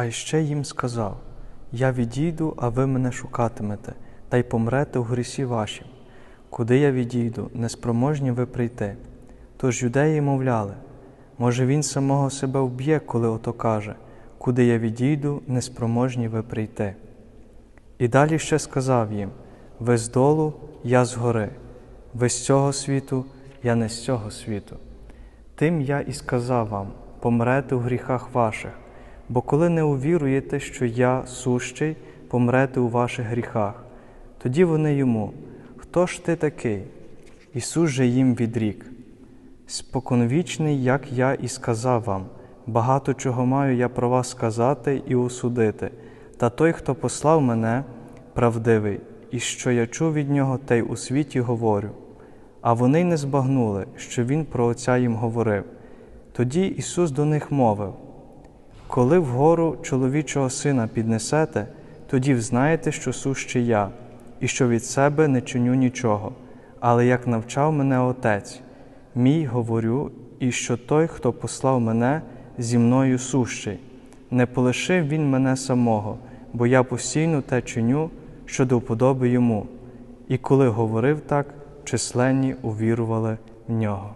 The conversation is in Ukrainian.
А ще їм сказав: Я відійду, а ви мене шукатимете, та й помрете в грісі вашім. Куди я відійду, неспроможні ви прийти. Тож юдеї мовляли, може, він самого себе вб'є, коли ото каже, куди я відійду, неспроможні ви прийти. І далі ще сказав їм: ви з долу, я з гори, ви з цього світу, я не з цього світу. Тим я і сказав вам: помрете в гріхах ваших, бо коли не увіруєте, що я сущий, помрете у ваших гріхах. Тоді вони йому, хто ж ти такий? Ісус же їм відрік. Споконвічний, як я і сказав вам, багато чого маю я про вас сказати і осудити, та той, хто послав мене, правдивий, і що я чув від нього, те й у світі говорю. А вони не збагнули, що Він про Отця їм говорив. Тоді Ісус до них мовив: Коли вгору чоловічого сина піднесете, тоді взнаєте, що сущий я, і що від себе не чиню нічого, але як навчав мене Отець, мій говорю, і що той, хто послав мене, зі мною сущий. Не полишив він мене самого, бо я постійно те чиню, що до вподоби йому. І коли говорив так, численні увірували в нього.